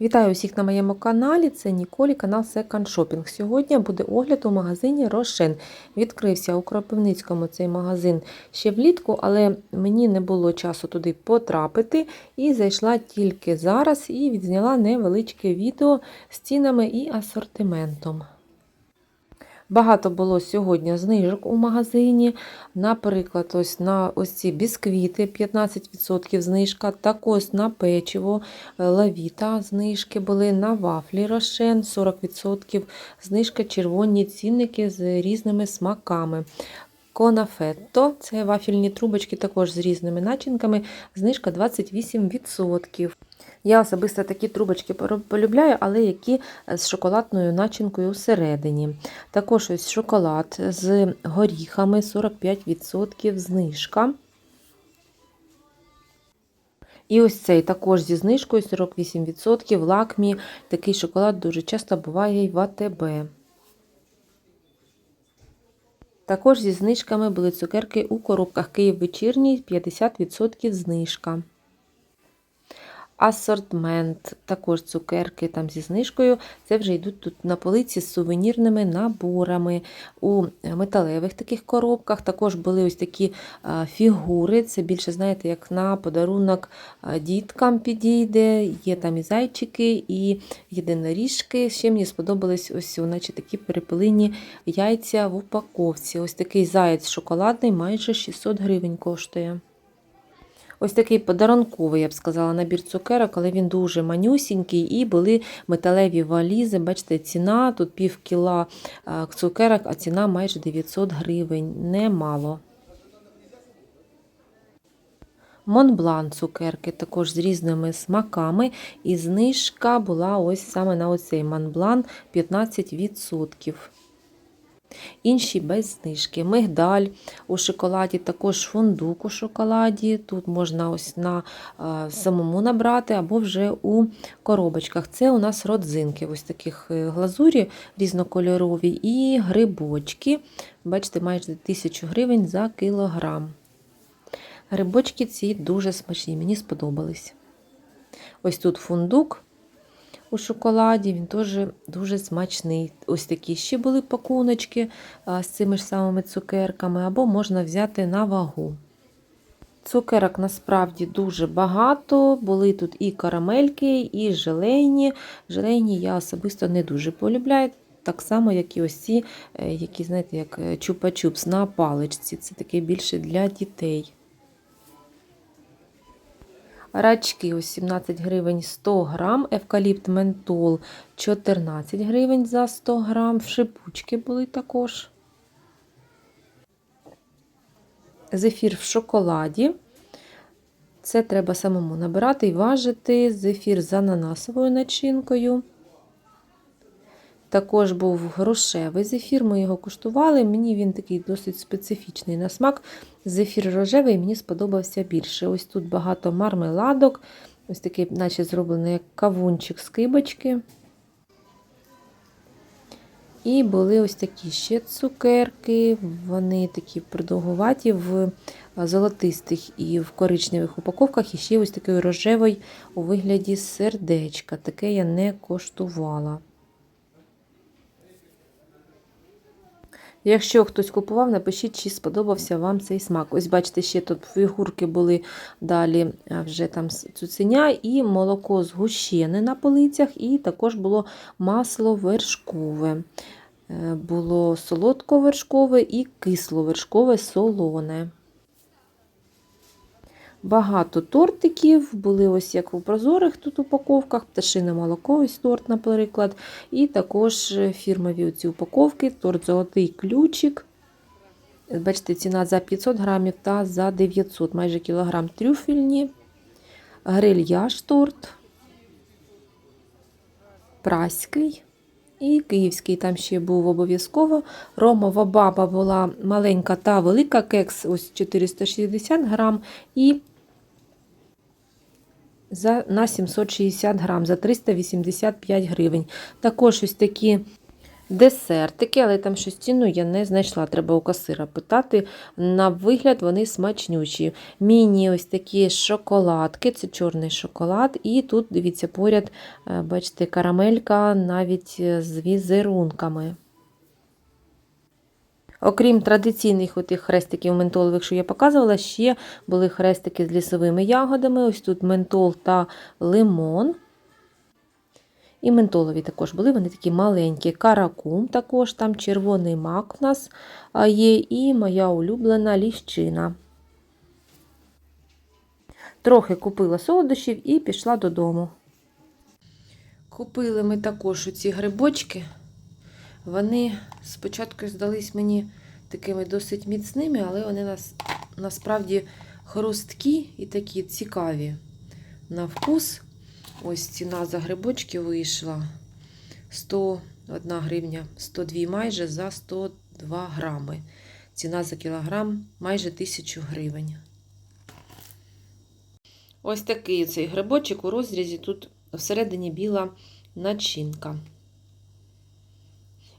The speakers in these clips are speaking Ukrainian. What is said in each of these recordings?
Вітаю усіх на моєму каналі. Це Ніколі, канал Second Shopping. Сьогодні буде огляд у магазині Рошен. Відкрився у Кропивницькому цей магазин ще влітку, але мені не було часу туди потрапити. І зайшла тільки зараз і відзняла невеличке відео з цінами і асортиментом. Багато було сьогодні знижок у магазині. Наприклад, ось на ось ці бісквіти 15% знижка, також на печиво е, лавіта знижки були, на вафлі рошен 40% знижка, червоні цінники з різними смаками. Конафетто це вафельні трубочки також з різними начинками, знижка 28%. Я особисто такі трубочки полюбляю, але які з шоколадною начинкою всередині. Також ось шоколад з горіхами 45% знижка. І ось цей також зі знижкою 48% лакмі. Такий шоколад дуже часто буває і в АТБ. Також зі знижками були цукерки у коробках Київ вечірній 50% знижка. Асортмент, також цукерки там зі знижкою. Це вже йдуть тут на полиці з сувенірними наборами. У металевих таких коробках також були ось такі фігури. Це більше, знаєте, як на подарунок діткам підійде. Є там і зайчики, і єдиноріжки. Ще мені сподобались ось, наче такі перепилині яйця в упаковці. Ось такий заяць шоколадний, майже 600 гривень коштує. Ось такий подарунковий, я б сказала, набір цукерок, але він дуже манюсінький і були металеві валізи. Бачите, ціна тут пів кіла цукерок, а ціна майже 900 гривень. Немало. Монблан цукерки також з різними смаками. І знижка була ось саме на оцей Монблан 15%. Інші без знижки. Мигдаль у шоколаді, також фундук у шоколаді. Тут можна ось на а, самому набрати, або вже у коробочках. Це у нас родзинки, ось таких е, глазурі різнокольорові і грибочки. Бачите, майже 1000 гривень за кілограм. Грибочки ці дуже смачні, мені сподобались. Ось тут фундук у шоколаді, він теж дуже смачний. Ось такі ще були пакуночки з цими ж самими цукерками, або можна взяти на вагу. Цукерок насправді дуже багато. Були тут і карамельки, і желейні. Желейні я особисто не дуже полюбляю. Так само, як і ось ці, е, які, знаєте, як е, чупа-чупс на паличці. Це таке більше для дітей. Рачки ось 17 гривень 100 грам, евкаліпт ментол 14 гривень за 100 грам, шипучки були також. Зефір в шоколаді. Це треба самому набирати і важити. Зефір з ананасовою начинкою. Також був грушевий зефір, ми його куштували. Мені він такий досить специфічний на смак. Зефір рожевий мені сподобався більше. Ось тут багато мармеладок, ось такий, наче зроблений як кавунчик з кибочки. І були ось такі ще цукерки, вони такі продовгуваті в золотистих і в коричневих упаковках, і ще ось такий рожевий у вигляді сердечка. Таке я не коштувала. Якщо хтось купував, напишіть, чи сподобався вам цей смак. Ось, бачите, ще тут фігурки були далі вже там цуценя і молоко згущене на полицях, і також було масло вершкове. Е, було солодко-вершкове і кисло-вершкове солоне. Багато тортиків, були ось як у прозорих тут упаковках, пташине молоко, ось торт, наприклад. І також фірмові ці упаковки, торт золотий ключик. Бачите, ціна за 500 грамів та за 900, майже кілограм трюфельні, грильяж торт, праський. І київський там ще був обов'язково. Ромова баба була маленька та велика кекс, ось 460 грам. І за, на 760 грам, за 385 гривень. Також ось такі Десертики, але там щось ціну я не знайшла. Треба у касира питати. На вигляд вони смачнючі. Міні ось такі шоколадки, це чорний шоколад. І тут, дивіться, поряд, е, бачите, карамелька навіть е, з візерунками. Окрім традиційних отих хрестиків ментолових, що я показувала, ще були хрестики з лісовими ягодами. Ось тут ментол та лимон. І ментолові також були, вони такі маленькі. Каракум також, там червоний мак в нас є, і моя улюблена ліщина. Трохи купила солодощів і пішла додому. Купили ми також оці грибочки. Вони спочатку здались мені такими досить міцними, але вони нас насправді хрусткі і такі цікаві на вкус. Ось ціна за грибочки вийшла 101 гривня, 102 майже за 102 грами. Ціна за кілограм майже 1000 гривень. Ось такий цей грибочок у розрізі. Тут всередині біла начинка.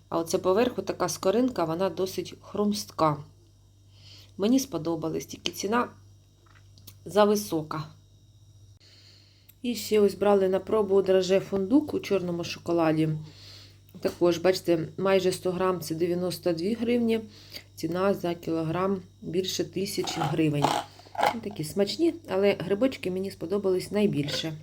А оце поверху така скоринка, вона досить хрумстка. Мені сподобалась, тільки ціна зависока. І ще ось брали на пробу драже фундук у чорному шоколаді. Також, бачите, майже 100 грам це 92 гривні. Ціна за кілограм більше 1000 гривень. Такі смачні, але грибочки мені сподобались найбільше.